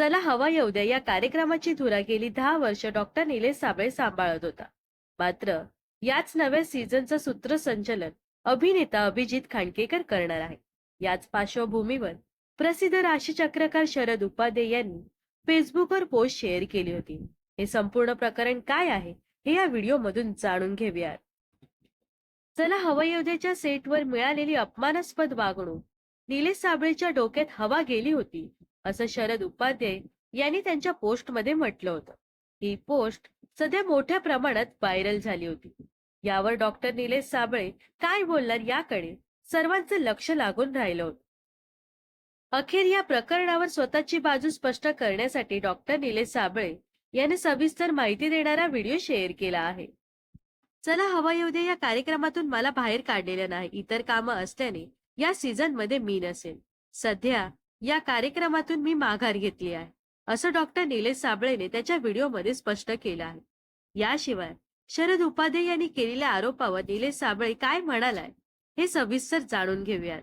चला हवा येऊ द्या. या कार्यक्रमाची धुरा गेली दहा वर्ष डॉक्टर निलेश साबळे सांभाळत होता. मात्र याच नव्या सीझनचं सूत्रसंचलन अभिनेता अभिजित खांडकेकर करणार आहे. याच पार्श्वभूमीवर प्रसिद्ध राशीचक्रकार शरद उपाध्ये यांनी फेसबुकवर पोस्ट शेअर केली होती. हे संपूर्ण प्रकरण काय आहे हे या व्हिडिओमधून जाणून घेऊयात. चला हवायोद्याच्या सेटवर मिळालेली अपमानास्पद वागणूक निलेश साबळेच्या डोक्यात हवा गेली होती. असं शरद उपाध्याय यांनी त्यांच्या पोस्टमध्ये म्हटलं होतं. ही पोस्ट सध्या मोठ्या प्रमाणात व्हायरल झाली होती. यावर डॉक्टर निलेश साबळे काय बोलणार याकडे सर्वांचं लक्ष लागून राहिलं होतं. अखेर या प्रकरणावर स्वतःची बाजू स्पष्ट करण्यासाठी डॉक्टर निलेश साबळे याने सविस्तर माहिती देणारा व्हिडिओ शेअर केला आहे. चला हवा येऊ दे या कार्यक्रमातून मला बाहेर काढलेलं नाही. इतर कामं असल्याने या सीझनमध्ये मी नसेल सध्या या कार्यक्रमातून मी माघार घेतली आहे. असं डॉक्टर निलेश साबळेने त्याच्या व्हिडिओमध्ये स्पष्ट केलं आहे. याशिवाय शरद उपाध्ये यांनी केलेल्या आरोपावर निलेश साबळे काय म्हणालाय हे सविस्तर जाणून घेऊयात.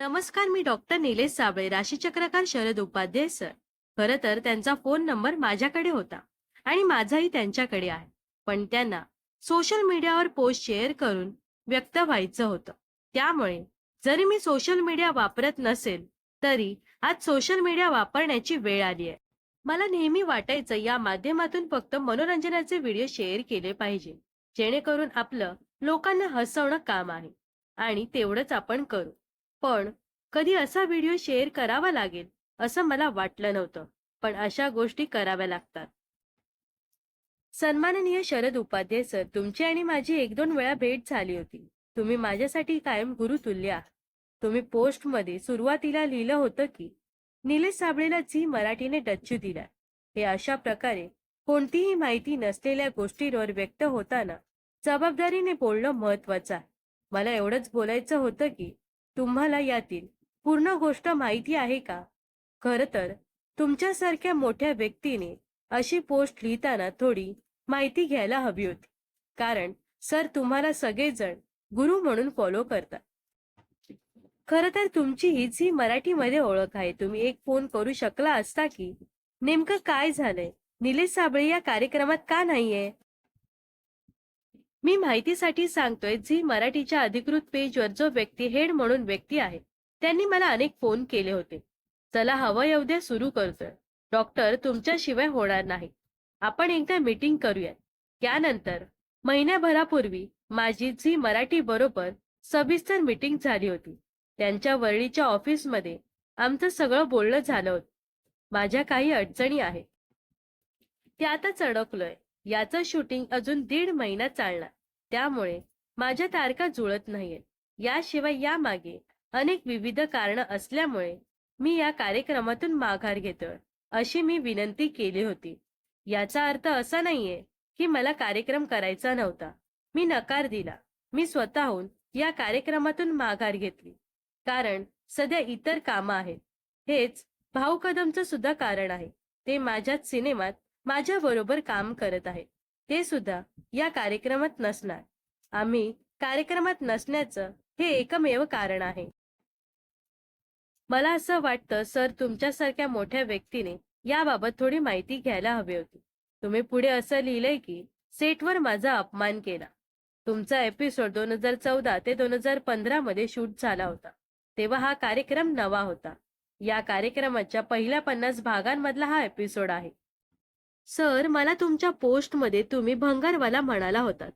नमस्कार मी डॉक्टर निलेश साबळे राशीचक्रकार शरद उपाध्याय सर. खरं तर त्यांचा फोन नंबर माझ्याकडे होता आणि माझाही त्यांच्याकडे आहे. पण त्यांना सोशल मीडियावर पोस्ट शेअर करून व्यक्त व्हायचं होतं. त्यामुळे जरी मी सोशल मीडिया वापरत नसेल तरी आज सोशल मीडिया वापरण्याची वेळ आली आहे. मला नेहमी वाटायचं या माध्यमातून फक्त मनोरंजनाचे व्हिडिओ शेअर केले पाहिजे. जेणेकरून आपलं लोकांना हसवणं काम आहे. आणि तेवढंच आपण करू. पण कधी असा व्हिडिओ शेअर करावा लागेल असं मला वाटलं नव्हतं. पण अशा गोष्टी कराव्या लागतात. सन्माननीय शरद उपाध्याय सर तुमची आणि माझी एक दोन वेळा भेट झाली होती. तुम्ही माझ्यासाठी कायम गुरुतुल्य आहात. तुम्ही पोस्टमध्ये सुरुवातीला लिहिलं होतं की निलेश साबळेला झी मराठीने डच्चू दिला हे अशा प्रकारे कोणतीही माहिती नसलेल्या गोष्टींवर व्यक्त होताना जबाबदारीने बोलणं महत्वाचं आहे. मला एवढंच बोलायचं होतं की तुम्हाला यातील पूर्ण गोष्ट माहिती आहे का? खर तर तुमच्यासारख्या मोठ्या व्यक्तीने अशी पोस्ट लिहिताना थोडी माहिती घ्यायला हवी होती. कारण सर तुम्हाला सगळेजण गुरु म्हणून फॉलो करतात. खर तर तुमची हीच ही मराठीमध्ये ओळख आहे. तुम्ही एक फोन करू शकला असता की? नेमकं काय झालंय? निलेश साबळे या कार्यक्रमात का नाहीये? मी माहितीसाठी सांगतोय झी मराठीच्या अधिकृत पेजवर जो व्यक्ती हेड म्हणून व्यक्ती आहे त्यांनी मला अनेक फोन केले होते. चला हवं एवढ्या सुरू करतोय. डॉक्टर तुमच्याशिवाय होणार नाही. आपण एकदा मीटिंग करूया त्यानंतर महिन्याभरापूर्वी माझी झी मराठी बरोबर सविस्तर मीटिंग झाली होती. त्यांच्या वरळीच्या ऑफिसमध्ये आमचं सगळं बोलणं झालं होतं. माझ्या काही अडचणी आहेत. त्यातच अडकलोय. याचं शूटिंग अजून दीड महिना चालणार. त्यामुळे माझ्या तारखा जुळत नाहीयेत. याशिवाय यामागे अनेक विविध कारण असल्यामुळे मी या कार्यक्रमातून माघार घेतोय अशी मी विनंती केली होती. याचा अर्थ असा नाहीये की मला कार्यक्रम करायचा नव्हता. मी नकार दिला. मी स्वतःहून या कार्यक्रमातून माघार घेतली. कारण सध्या इतर कामं आहेत. हेच भाऊ कदमचं सुद्धा कारण आहे. ते माझ्याच सिनेमात माझ्या बरोबर काम करत आहेत. ते सुद्धा या कार्यक्रमात नसणार. आम्ही कार्यक्रमात नसण्याचं हे एकमेव कारण आहे. मला असं वाटतं सर तुमच्यासारख्या मोठ्या व्यक्तीने याबाबत थोडी माहिती घ्यायला हवी होती. तुम्ही पुढे असं लिहिलंय की सेटवर माझा अपमान केला. तुमचा एपिसोड दोन हजार चौदा ते दोन हजार पंधरा मध्ये शूट झाला होता. तेव्हा हा कार्यक्रम नवा होता. या कार्यक्रमाच्या पहिल्या पन्नास भागांमधला हा एपिसोड आहे. सर मला तुमच्या पोस्टमध्ये तुम्ही भंगारवाला म्हणाला होतात.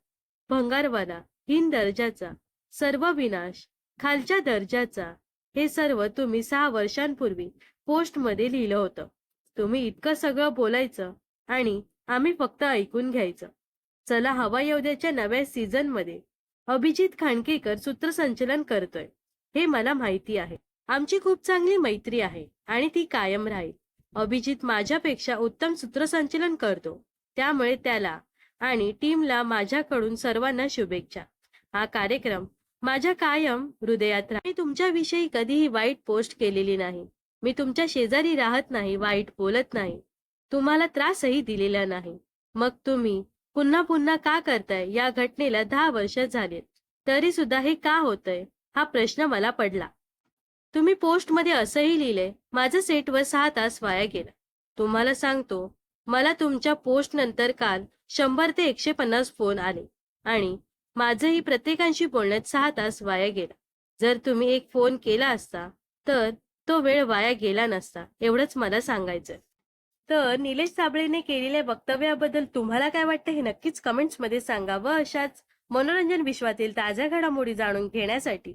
भंगारवाला हिन दर्जाचा सर्व विनाश खालच्या दर्जाचा हे सर्व तुम्ही सहा वर्षांपूर्वी पोस्टमध्ये लिहिलं होतं. तुम्ही इतकं सगळं बोलायचं आणि आम्ही फक्त ऐकून घ्यायचं. चला हवा येवद्याच्या नव्या सीझनमध्ये अभिजित खांडकेकर सूत्रसंचलन करतोय. हे मला माहिती आहे. आमची खूप चांगली मैत्री आहे आणि ती कायम राहील. अभिजित माझ्यापेक्षा उत्तम सूत्रसंचलन करतो. त्यामुळे त्याला आणि टीमला माझ्याकडून सर्वांना शुभेच्छा. हा कार्यक्रम माझ्या कायम हृदयात मी तुमच्याविषयी कधीही वाईट पोस्ट केलेली नाही. मी तुमच्या शेजारी राहत नाही वाईट बोलत नाही. तुम्हाला त्रासही दिलेला नाही. मग तुम्ही पुन्हा पुन्हा का करताय? या घटनेला दहा वर्ष झालीत. तरी सुद्धा हे का होतंय? हा प्रश्न मला पडला. तुम्ही पोस्टमध्ये असंही लिहिलंय माझं सेटवर सहा तास वाया गेला. तुम्हाला सांगतो मला तुमच्या पोस्ट नंतर काल शंभर ते एकशे पन्नास फोन आले आणि माझंही प्रत्येकांशी बोलण्यात सहा तास वाया गेला. जर तुम्ही एक फोन केला असता तर तो वेळ वाया गेला नसता एवढंच मला सांगायचं तर निलेश साबळेने केलेल्या वक्तव्याबद्दल तुम्हाला काय वाटतं हे नक्कीच कमेंट्समध्ये सांगा व अशाच मनोरंजन विश्वातील ताज्या घडामोडी जाणून घेण्यासाठी.